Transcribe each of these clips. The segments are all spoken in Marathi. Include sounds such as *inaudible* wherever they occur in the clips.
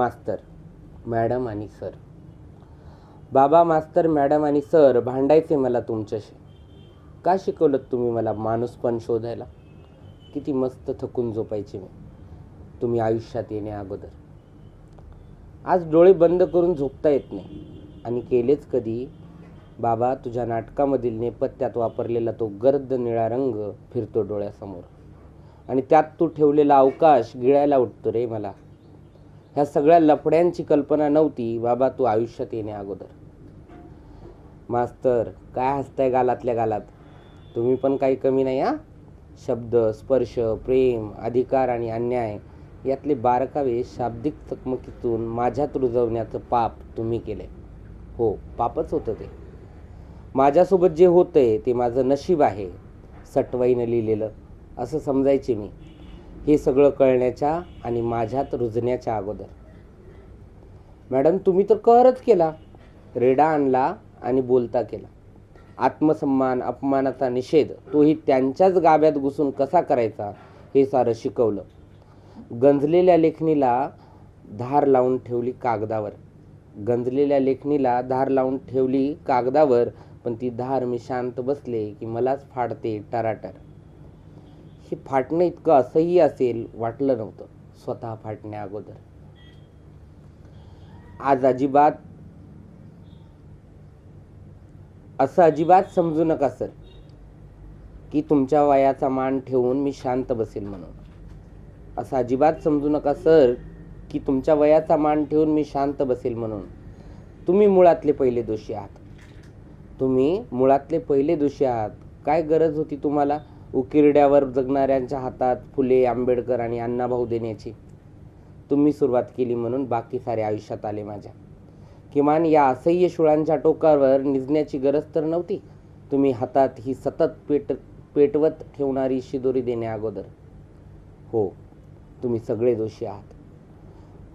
मास्तर मॅडम आणि सर. बाबा मास्तर मॅडम आणि सर भांडायचे मला तुमच्याशी. का शिकवलं तुम्ही मला माणूस पण शोधायला? किती मस्त थकून झोपायचे मी. तुम्ही आयुष्यात येण्या अगोदर. आज डोळे बंद करून झोपता येत नाही. आणि केलेच कधी? बाबा तुझ्या नाटकामधील नेपथ्यात वापरलेला तो गर्द निळा रंग फिरतो डोळ्यासमोर. आणि त्यात तू ठेवलेला अवकाश गिळायला उठतो रे मला. ह्या सगळ्या लफड्यांची कल्पना नव्हती बाबा तू आयुष्यात येणे अगोदर. मास्तर काय हसताय गालातल्या गालात? तुम्ही पण काही कमी नाही हा? शब्द स्पर्श प्रेम अधिकार आणि अन्याय यातले बारकावे शाब्दिक चकमकीतून माझ्यात रुजवण्याचं पाप तुम्ही केले हो पापच होतं ते. माझ्यासोबत जे होतंय ते माझं नशीब आहे सटवाईनं लिहिलेलं. असं समजायचे मी. हे सगळं कळण्याच्या आणि माझ्यात रुजण्याच्या अगोदर. मॅडम तुम्ही तर करच केला. रेडा आणला आणि बोलता केला. आत्मसन्मान अपमानाचा निषेध तोही त्यांच्याच गाभ्यात घुसून कसा करायचा हे सारं शिकवलं. गंजलेल्या लेखणीला धार लावून ठेवली कागदावर. गंजलेल्या लेखणीला धार लावून ठेवली कागदावर पण ती धार मी शांत बसले की मलाच फाडते टराटर. हे फाटणं इतकं असंही असेल वाटलं नव्हतं स्वतः फाटण्या अगोदर. आज अजिबात असं अजिबात समजू नका सर की तुमच्या वयाचा मान ठेवून मी शांत बसेल म्हणून. असं अजिबात समजू नका सर की तुमच्या वयाचा मान ठेवून मी शांत बसेल म्हणून. तुम्ही मुळातले पहिले दोषी आहात. तुम्ही मुळातले पहिले दोषी आहात. काय गरज होती तुम्हाला? उकिरड्यावर जगणाऱ्यांच्या हातात फुले आंबेडकर आणि अण्णाभाऊ देण्याची तुम्ही सुरुवात केली म्हणून बाकी सारे आयुष्यात आले माझ्या. किमान या असह्य शुळांच्या टोकावर निजण्याची गरज तर नव्हती. तुम्ही हातात ही सतत पेट पेटवत ठेवणारी शिदोरी देण्या अगोदर. हो तुम्ही सगळे दोषी आहात.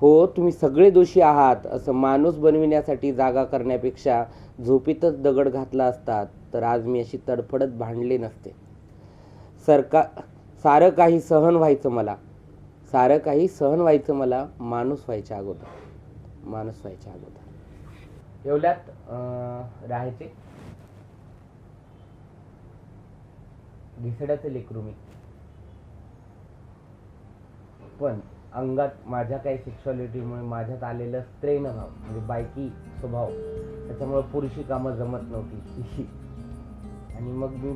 हो तुम्ही सगळे दोषी आहात असं माणूस बनविण्यासाठी जागा करण्यापेक्षा झोपीतच दगड घातला असतात तर आज मी अशी तडफडत भांडले नसते. सरका सारं काही सहन व्हायचं मला. सारं काही सहन व्हायचं मला माणूस व्हायच्या अगोदर. माणूस व्हायच्या अगोदर. एवढ्यात राहायचे. घिसड्याचं लेकरू मी. पण अंगात माझ्या काही सेक्शुअलिटीमुळे माझ्यात आलेलं स्त्रेन भाव म्हणजे बायकी स्वभाव त्याच्यामुळे पुरुषी कामं जमत नव्हती. *laughs* आणि मग मी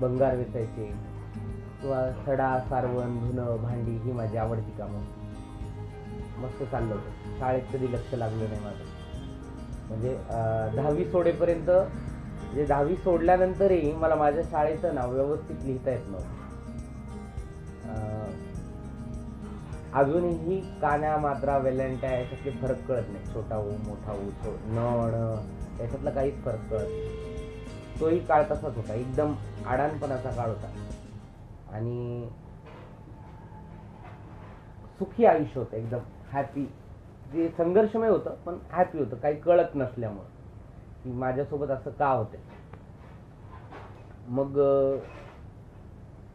बंगार वेचायचे किंवा सडा सारवण धुणं भांडी ही माझी आवडती कामं. मस्त चाललं होतं. शाळेत कधी लक्ष लागलं नाही माझं. म्हणजे दहावी सोडेपर्यंत म्हणजे दहावी सोडल्यानंतरही मला माझ्या शाळेचं नाव व्यवस्थित लिहिता येत नव्हतं. अजूनही कान्या मात्रा वेलंट्या याच्यातले फरक कळत नाही. छोटा ऊ मोठा ऊ छो न याच्यातलं याच्यातला काहीच फरक कळत नाही. तोही काळ तसाच होता. एकदम आडाणपणाचा काळ होता. आणि सुखी आयुष्य होतं एकदम. हॅपी जे संघर्षमय होतं पण हॅपी होतं. काही कळत नसल्यामुळं. की माझ्यासोबत असं का होते मग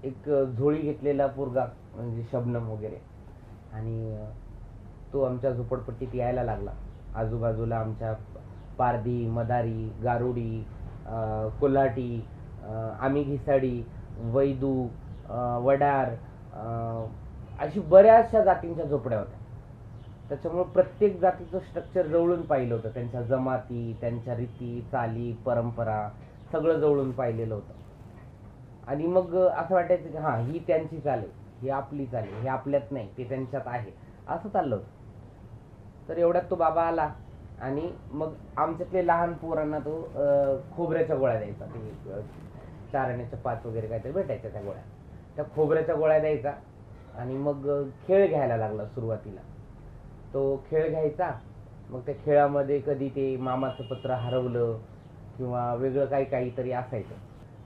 एक झोळी घेतलेला पोरगा म्हणजे शबनम वगैरे. आणि तो आमच्या झोपडपट्टीत यायला लागला. आजूबाजूला आमच्या पारधी मदारी गारुडी कोल्हाटी आम्ही घिसाडी वैदू वडार अशी बऱ्याचशा जातींच्या झोपड्या होत्या. त्याच्यामुळं प्रत्येक जातीचं स्ट्रक्चर जवळून पाहिलं होतं. त्यांच्या जमाती त्यांच्या रीती चाली परंपरा सगळं जवळून पाहिलेलं होतं. आणि मग असं वाटायचं की हां ही त्यांची चाल आहे ही आपली चाल आहे हे आपल्यात नाही ते त्यांच्यात आहे. असं चाललं होतं. तर एवढ्यात तो बाबा आला. आणि मग आमच्यातले लहान पोरांना तो खोबऱ्याच्या गोळ्या द्यायचा. ते चार आण्याच्या पाच वगैरे काहीतरी भेटायच्या त्या गोळ्या. त्या खोबऱ्याच्या गोळ्या द्यायचा आणि मग खेळ घ्यायला लागला सुरुवातीला. तो खेळ घ्यायचा. मग त्या खेळामध्ये कधी ते मामाचं पत्र हरवलं किंवा वेगळं काही काहीतरी असायचं.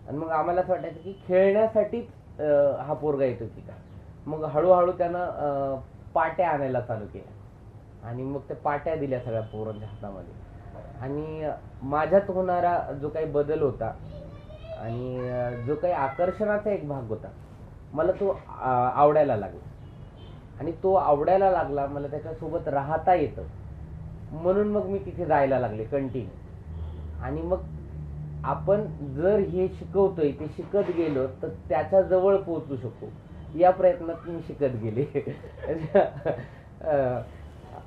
आणि मग आम्हाला असं वाटायचं की खेळण्यासाठीच हा पोरगा येतो की काय? मग हळूहळू त्यानं पाट्या आणायला चालू केल्या. आणि मग त्या पाट्या दिल्या सगळ्या पोरांच्या हातामध्ये. आणि माझ्यात होणारा जो काही बदल होता आणि जो काही आकर्षणाचा एक भाग होता मला तो आवडायला लागला. आणि तो आवडायला लागला मला त्याच्यासोबत राहता येतं. म्हणून मग मी तिथे जायला लागले कंटिन्यू आणि मग आपण जर हे शिकवतोय ते शिकत गेलो तर त्याच्याजवळ पोहोचू शकतो. या प्रयत्नात मी शिकत गेले. *laughs*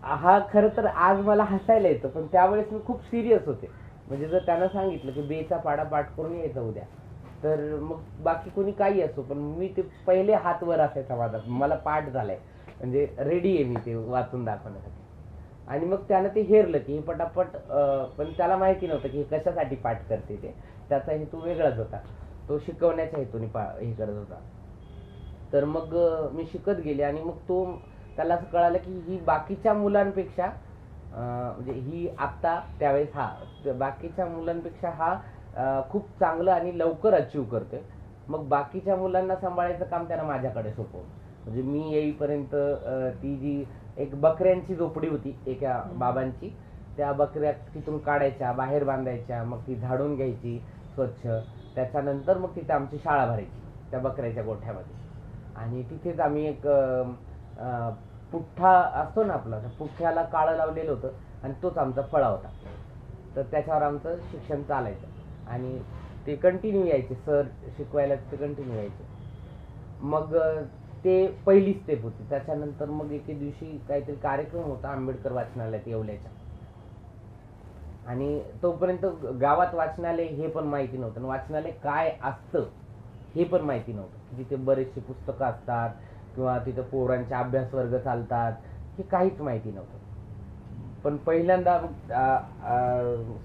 हा खरं तर आज मला हसायला येतं पण त्यावेळेस मी खूप सिरियस होते. म्हणजे जर त्यांना सांगितलं की बेचा पाडा पाठ करून यायचा उद्या तर मग बाकी कोणी काही असो पण मी ते पहिले हात वर असायचा माझा. मला पाठ झालाय. म्हणजे रेडी आहे मी ते वाचून दाखवण्यासाठी. आणि मग त्यानं ते हेरलं की हे पटापट पण त्याला माहिती नव्हतं की हे कशासाठी पाठ करते ते. त्याचा हेतू वेगळाच होता. तो शिकवण्याच्या हेतूने पा हे करत होता. तर मग मी शिकत गेले आणि मग तो त्याला असं कळालं की ही बाकीच्या मुलांपेक्षा म्हणजे ही आत्ता त्यावेळेस हा बाकीच्या मुलांपेक्षा हा खूप चांगलं आणि लवकर अचीव करतोय. मग बाकीच्या मुलांना सांभाळायचं काम त्यानं माझ्याकडे सोपवलं. म्हणजे मी येईपर्यंत ती जी एक बकऱ्यांची झोपडी होती एका बाबांची त्या बकऱ्या तिथून काढायच्या बाहेर बांधायच्या मग ती झाडून घ्यायची स्वच्छ. त्याच्यानंतर मग तिथे आमची शाळा भरायची त्या बकऱ्याच्या गोठ्यामध्ये. आणि तिथेच आम्ही एक पुठ्ठा असतो ना आपला पुठ्ठ्याला काळं लावलेलं होतं आणि तोच आमचा फळा होता. तर त्याच्यावर आमचं शिक्षण चालायचं. आणि ते कंटिन्यू यायचे सर शिकवायला ते कंटिन्यू यायचे. मग ते पहिली स्टेप होती. त्याच्यानंतर मग एके दिवशी काहीतरी कार्यक्रम होता आंबेडकर वाचनालयात येवल्याच्या. आणि तोपर्यंत गावात वाचनालय हे पण माहिती नव्हतं. आणि वाचनालय काय असतं हे पण माहिती नव्हतं. जिथे तिथे बरेचशी पुस्तकं असतात किंवा तिथं पोरांचे अभ्यास वर्ग चालतात हे काहीच माहिती नव्हतं. पण पहिल्यांदा मग,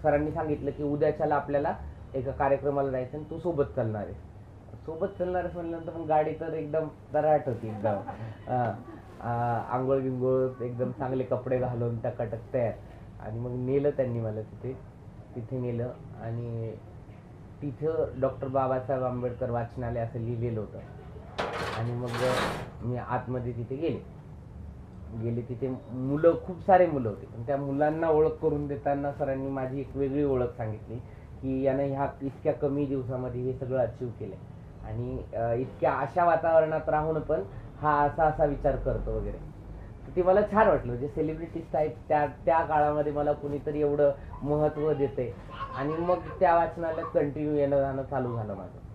सरांनी सांगितलं की उद्याच्याला आपल्याला एका कार्यक्रमाला जायचं आणि तू सोबत चालणार आहे सोबत चालणार आहेस म्हणल्यानंतर मग गाडी तर एकदम दराट होती एकदम. आंघोळ गिंघोळ एकदम चांगले कपडे घालून टकाटक तयार. आणि मग नेलं त्यांनी मला तिथे. तिथे नेलं आणि तिथं डॉक्टर बाबासाहेब आंबेडकर वाचनालय असं लिहिलेलं होतं. आणि मग मी आतमध्ये तिथे गेले. गेले तिथे मुलं खूप सारे मुलं होते. पण त्या मुलांना ओळख करून देताना सरांनी माझी एक वेगळी ओळख सांगितली की यानं ह्या इतक्या कमी दिवसामध्ये हे सगळं अचीव केलं आणि इतक्या अशा वातावरणात राहून पण हा असा असा विचार करतो वगैरे. तर ते मला छान वाटलं. म्हणजे सेलिब्रिटीज टाईप त्या त्या काळामध्ये मला कुणीतरी एवढं महत्त्व देते आणि मग त्या वाचनाला कंटिन्यू येणं जाणं चालू झालं माझं.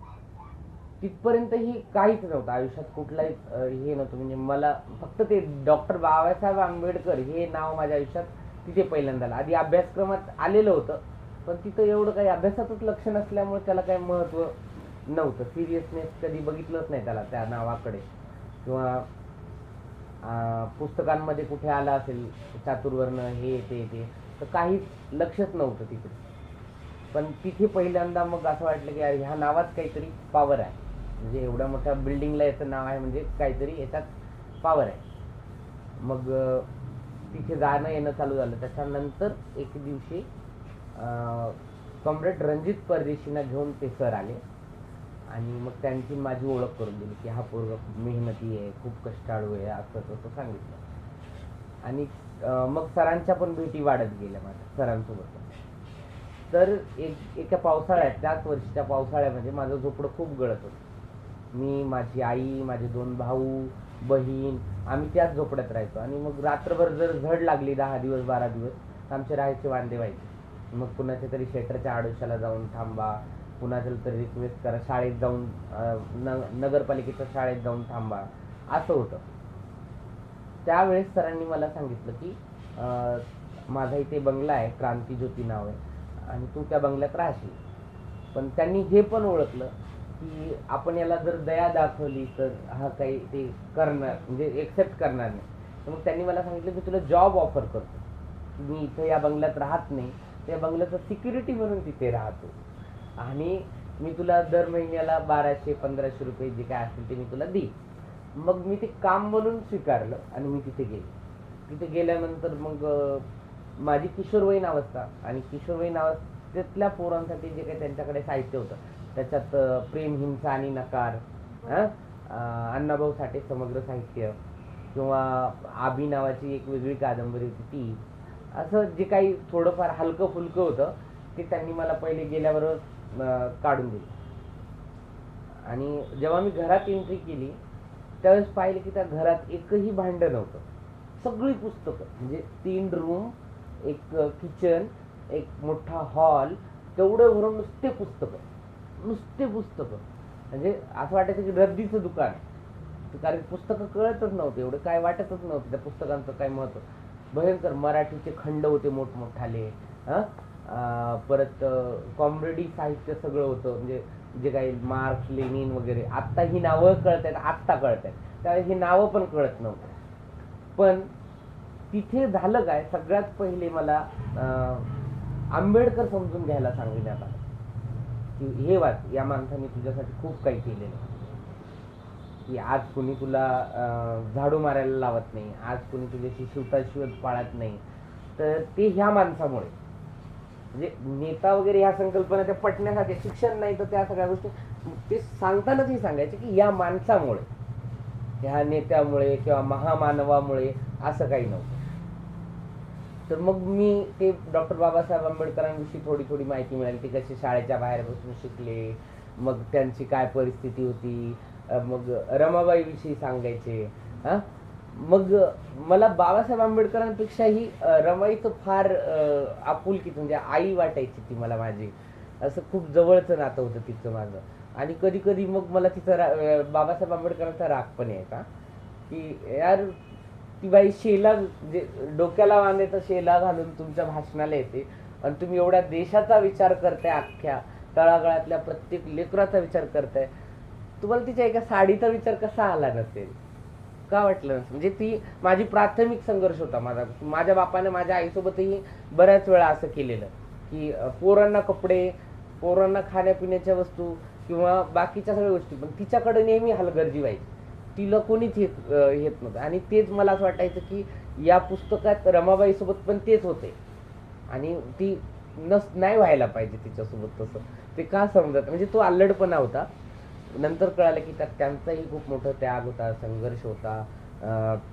तिथपर्यंत ही काहीच नव्हतं. आयुष्यात कुठलाही हे नव्हतं. म्हणजे मला फक्त ते डॉक्टर बाबासाहेब आंबेडकर हे नाव माझ्या आयुष्यात तिथे पहिल्यांदा आलं आधी अभ्यासक्रमात आलेलं होतं पण तिथं एवढं काही अभ्यासातच लक्ष नसल्यामुळे त्याला काही महत्त्व नव्हतं. सिरियसनेस कधी बघितलंच नाही त्याला त्या नावाकडे. किंवा पुस्तकांमध्ये कुठे आलं असेल चातुर्वर्ण हे ते ते तर काहीच लक्षच नव्हतं तिकडे पण तिथे पहिल्यांदा मग असं वाटलं की अरे ह्या नावात काहीतरी पॉवर आहे. म्हणजे एवढ्या मोठ्या बिल्डिंगला याचं नाव आहे म्हणजे काहीतरी याच्यात पॉवर आहे. मग तिथे जाणं येणं चालू झालं. त्याच्यानंतर एक दिवशी कॉम्रेड रणजित परदेशींना घेऊन ते सर आले. आणि मग त्यांची माझी ओळख करून दिली की हा पोरगा खूप मेहनती आहे खूप कष्टाळू आहे असं तसं सांगितलं. आणि मग सरांच्या पण भेटी वाढत गेल्या माझ्या सरांसोबत. तर एक एका पावसाळ्यात त्याच वर्षीच्या पावसाळ्यामध्ये माझं झोपडं खूप गळत होतं. मी माझी आई माझे दोन भाऊ बहीण आम्ही त्याच झोपड्यात राहायचो. आणि मग रात्रभर जर झड लागली दहा दिवस बारा दिवस तर आमचे राहायचे वांदे व्हायचे. मग कुणाच्या तरी शेटरच्या आडोशाला जाऊन थांबा. कुणाच्या तरी रिक्वेस्ट करा. शाळेत जाऊन न नगरपालिकेच्या शाळेत जाऊन थांबा. असं होतं. त्यावेळेस सरांनी मला सांगितलं की माझा इथे बंगला आहे. क्रांती ज्योती नाव आहे. आणि तू त्या बंगल्यात राहशील. पण त्यांनी हे पण ओळखलं. की आपण याला जर दया दाखवली तर हा काही ते करणार म्हणजे एक्सेप्ट करणार नाही. तर मग त्यांनी मला सांगितलं की तुला जॉब ऑफर करतो. मी इथं या बंगल्यात राहत नाही त्या बंगल्याचं सिक्युरिटी म्हणून तिथे राहतो. आणि मी तुला दर महिन्याला बाराशे पंधराशे रुपये जे काय असतील ते मी तुला देईन. मग मी ते काम म्हणून स्वीकारलं आणि मी तिथे गेले. तिथे गेल्यानंतर मग माझी किशोरवयीन अवस्था आणि किशोरवयीन अवस्थेतल्या पोरांसाठी जे काही त्यांच्याकडे साहित्य होतं त्याच्यात प्रेम हिंसा आणि नकार अण्णाभाऊ साठे समग्र साहित्य किंवा आबी नावाची एक वेगळी कादंबरी होती ती. असं जे काही थोडंफार हलकं फुलकं होतं ते त्यांनी मला पहिले गेल्याबरोबर काढून दिलं. आणि जेव्हा मी घरात एंट्री केली त्यावेळेस पाहिलं की त्या घरात एकही भांडं नव्हतं. सगळी पुस्तकं म्हणजे तीन रूम एक किचन एक मोठा हॉल तेवढं भरून नुसते पुस्तकं. नुसते पुस्तकं. म्हणजे असं वाटायचं की रद्दीचं दुकान. कारण पुस्तकं कळतच नव्हते एवढं काय वाटतच नव्हतं त्या पुस्तकांचं काय महत्त्व. भयंकर मराठीचे खंड होते मोठमोठाले हां? परत कॉमेडी साहित्य सगळं होतं. म्हणजे जे काही मार्क्स लेनिन वगैरे. आत्ता ही नावं कळत आहेत आत्ता कळत आहेत. त्यावेळेस ही नावं पण कळत नव्हतं. पण तिथे झालं काय? सगळ्यात पहिले मला आंबेडकर समजून घ्यायला सांगण्यात आलं. की हे वाच या माणसाने तुझ्यासाठी खूप काही केलेलं आहे. की आज कुणी तुला झाडू मारायला लावत नाही आज कुणी तुझ्याशी शिवता शिवत पाळत नाही. तर ते ह्या माणसामुळे. म्हणजे नेता वगैरे ह्या संकल्पना त्या पटण्यासाठी शिक्षण नाही तर त्या सगळ्या गोष्टी ते सांगतानाच हे सांगायचे की या माणसामुळे ह्या नेत्यामुळे किंवा महामानवामुळे असं काही नव्हतं. तर मग मी ते डॉक्टर बाबासाहेब आंबेडकरांविषयी थोडी थोडी माहिती मिळाली. ते कसे शाळेच्या बाहेर बसून शिकले मग त्यांची काय परिस्थिती होती मग रमाबाईविषयी सांगायचे हां? मग मला बाबासाहेब आंबेडकरांपेक्षाही रमाईचं फार आपुलकीच म्हणजे आई वाटायची ती मला माझी. असं खूप जवळचं नातं होतं तिचं माझं. आणि कधी कधी मग मला तिचं रा बाबासाहेब आंबेडकरांचा राग पण यायचा की यार ती बाई शेला जे डोक्याला बांधायचा शेला घालून तुमच्या भाषणाला येते. आणि तुम्ही एवढ्या देशाचा विचार करताय अख्ख्या तळागाळातल्या प्रत्येक लेकराचा विचार करताय. तुम्हाला तिच्या एका साडीचा विचार कसा आला नसेल? का वाटलं नसेल? म्हणजे ती माझी प्राथमिक संघर्ष होता माझा. माझ्या बापाने माझ्या आईसोबतही बऱ्याच वेळा असं केलेलं. की पोरांना कपडे पोरांना खाण्यापिण्याच्या वस्तू किंवा बाकीच्या सगळ्या गोष्टी. पण तिच्याकडे नेहमी हलगर्जी व्हायची. तिला कोणीच हे येत नव्हतं. आणि तेच मला असं वाटायचं की या पुस्तकात रमाबाई सोबत पण तेच होते. आणि ती नस नाही व्हायला पाहिजे तिच्यासोबत तसं. ते का समजत म्हणजे तो आल्लडपणा होता. नंतर कळालं की त्यात त्यांचाही खूप मोठा त्याग होता संघर्ष होता.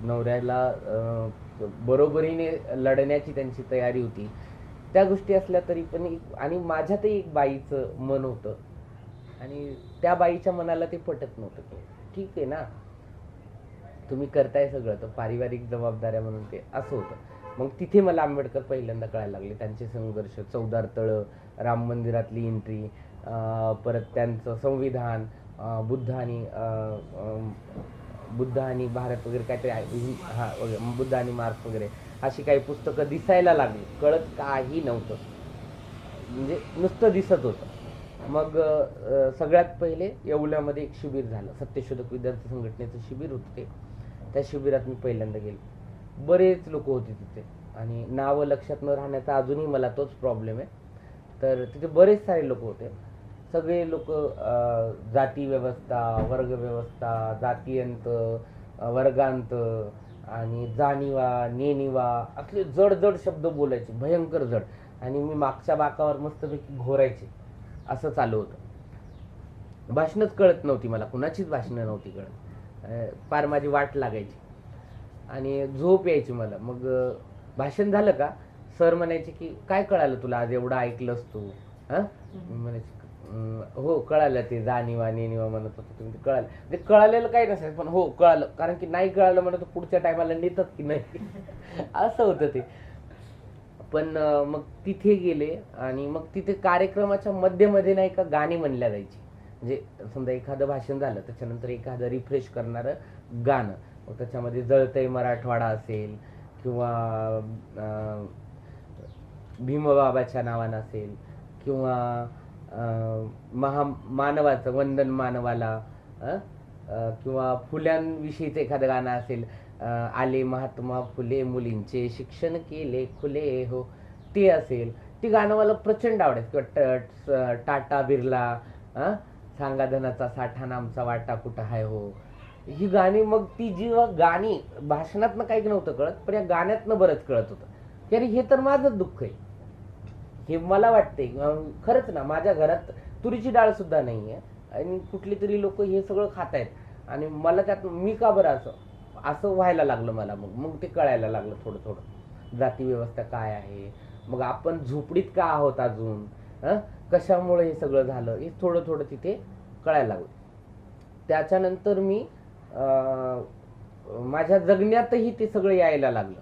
नवऱ्याला बरोबरीने लढण्याची त्यांची तयारी होती. त्या गोष्टी असल्या तरी पण एक- आणि माझ्यातही एक बाईचं मन होतं. आणि त्या बाईच्या मनाला ते पटत नव्हतं. की ठीक आहे ना? तुम्ही करताय सगळं तर पारिवारिक जबाबदाऱ्या म्हणून ते असं होतं. मग तिथे मला आंबेडकर पहिल्यांदा कळायला लागले. त्यांचे संघर्ष चौदार तळं राम मंदिरातली एंट्री परत त्यांचं संविधान बुद्ध आणि बुद्ध आणि भारत वगैरे काहीतरी हा वगैरे बुद्ध आणि मार्क्स वगैरे अशी काही पुस्तकं दिसायला लागली. कळत काही नव्हतं. म्हणजे नुसतं दिसत होतं. मग सगळ्यात पहिले येवल्यामध्ये एक शिबिर झालं. सत्यशोधक विद्यार्थी संघटनेचं शिबिर होतं ते. त्या शिबिरात मी पहिल्यांदा गेलो. बरेच लोक होते तिथे. आणि नावं लक्षात न राहण्याचा अजूनही मला तोच प्रॉब्लेम आहे. तर तिथे बरेच सारे लोक होते. सगळे लोक जाती व्यवस्था वर्गव्यवस्था जातीयंत वर्गांत आणि जाणीवा नेणीवा असले जड जड शब्द बोलायचे भयंकर जड. आणि मी मागच्या बाकावर मस्तपैकी घोरायचे. असं चालू होतं. भाषणच कळत नव्हती मला. कुणाचीच भाषणं नव्हती कळत. फार माझी वाट लागायची. आणि झोप यायची मला. मग भाषण झालं का? सर म्हणायचे की काय कळालं तुला? आज एवढं ऐकलंस तू. हां म्हणायचे "अं, हो कळालं ते जाणीवा नेणीवा म्हणत होतं तुम्ही ते कळालं. ते कळालेलं काही नसायचं पण हो कळालं. कारण की नाही कळालं म्हणत पुढच्या टायमाला नेतात की नाही? *laughs* असं होतं ते. पण मग तिथे गेले आणि मग तिथे कार्यक्रमाच्या मध्यमध्ये नाही का गाणी म्हणल्या जायची. म्हणजे समजा एखादं भाषण झालं त्याच्यानंतर एखादं रिफ्रेश करणारं गाणं. मग त्याच्यामध्ये जळतय मराठवाडा असेल किंवा भीमबाबाच्या नावानं असेल किंवा महा मानवाचं वंदन मानवाला किंवा फुल्यांविषयीचं एखादं गाणं असेल आले महात्मा फुले मुलींचे शिक्षण केले खुले हो ते असेल. ती गाणं मला प्रचंड आवडायचं. किंवा ट- टाटा बिर्ला सांगा धनाचा साठा नामचा वाटा कुठं हाय हो? ही गाणी मग ती जेव्हा गाणी भाषणातनं काही नव्हतं कळत पण या गाण्यातनं बरंच कळत होतं. की अरे हे तर माझंच दुःख आहे. हे मला वाटते खरंच ना माझ्या घरात तुरीची डाळ सुद्धा नाही आहे आणि कुठली तरी लोक हे सगळं खात आहेत आणि मला त्यात मी का बरं असं असं व्हायला लागलं मला मग. मग ते कळायला लागलं थोडं थोडं जाती व्यवस्था काय आहे? मग आपण झोपडीत का आहोत अजून? हां? कशामुळे हे सगळं झालं? हे थोडं थोडं तिथे कळायला लागलं. त्याच्यानंतर मी माझ्या जगण्यातही ते सगळं यायला लागलं.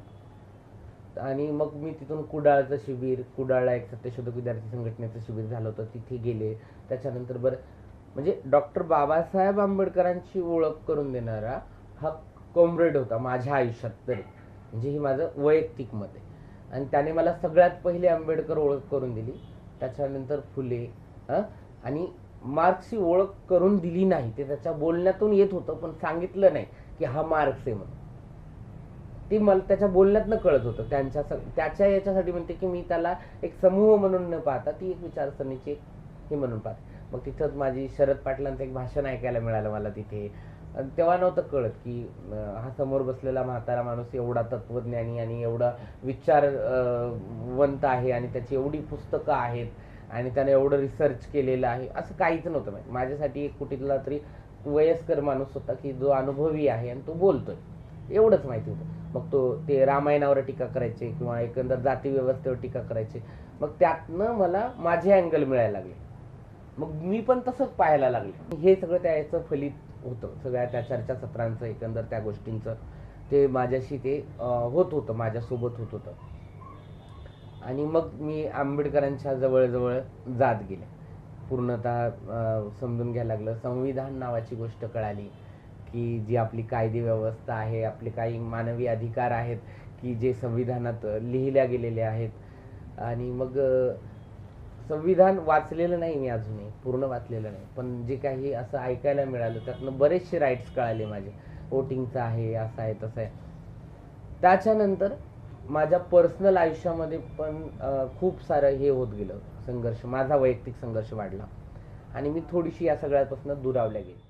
आणि मग मी तिथून कुडाळचं शिबिर कुडाळला एक सत्यशोधक विद्यार्थी संघटनेचं शिबिर झालं होतं तिथे गेले. त्याच्यानंतर बरं म्हणजे डॉक्टर बाबासाहेब आंबेडकरांची ओळख करून देणारा हा कॉम्रेड होता माझ्या आयुष्यात तरी. म्हणजे ही माझं वैयक्तिक मत आहे. आणि त्याने मला सगळ्यात पहिले आंबेडकर ओळख करून दिली. त्याच्यानंतर फुले आणि मार्क्सची ओळख करून दिली नाही. ते त्याच्या बोलण्यातून येत होतं पण सांगितलं नाही की हा मार्क्स आहे म्हणून. ती मला त्याच्या बोलण्यातनं कळत होतं. त्यांच्या स- त्याच्या याच्यासाठी म्हणते की मी त्याला एक समूह म्हणून न पाहता ती एक विचारसरणीची हे म्हणून पाहते. मग तिथंच माझी शरद पाटलांचं एक भाषण ऐकायला मिळालं मला तिथे. आणि तेव्हा नव्हतं कळत की हा समोर बसलेला म्हातारा माणूस एवढा तत्वज्ञानी आणि एवढा विचारवंत आहे आणि त्याची एवढी पुस्तकं आहेत आणि त्याने एवढं रिसर्च केलेलं आहे असं काहीच नव्हतं माहिती. माझ्यासाठी एक कुठला तरी वयस्कर माणूस होता की जो अनुभवी आहे आणि तो बोलतोय. एवढंच माहिती होतं. मग तो ते रामायणावर टीका करायचे किंवा एकंदर जाती व्यवस्थेवर टीका करायचे. मग त्यातनं मला माझे अँगल मिळायला लागले. मग मी पण तसंच पाहायला लागले. हे सगळं त्याचं फलित होतं. सगळ्या त्या चर्चासत्रांचं एकंदर त्या गोष्टींचं ते माझ्याशी ते होत होतं माझ्यासोबत होत होतं. आणि मग मी आंबेडकरांच्या जवळजवळ जात गेले. पूर्णतः समजून घ्यायला लागलं. संविधान नावाची गोष्ट कळाली की जी आपली कायदे व्यवस्था आहे आपले काही मानवी अधिकार आहेत की जे संविधानात लिहिल्या गेलेले आहेत. आणि मग संविधान वाचलेलं नाही मी अजूनही पूर्ण वाचलेलं नाही. पण जे काही असं ऐकायला मिळालं त्यातनं बरेचसे राईट्स कळाले माझे. वोटिंगचं आहे असं आहे तसं आहे. त्याच्यानंतर माझ्या पर्सनल आयुष्यामध्ये पण खूप सारं हे होत गेलं संघर्ष. माझा वैयक्तिक संघर्ष वाढला. आणि मी थोडीशी या सगळ्यापासून दुरावल्या गेली.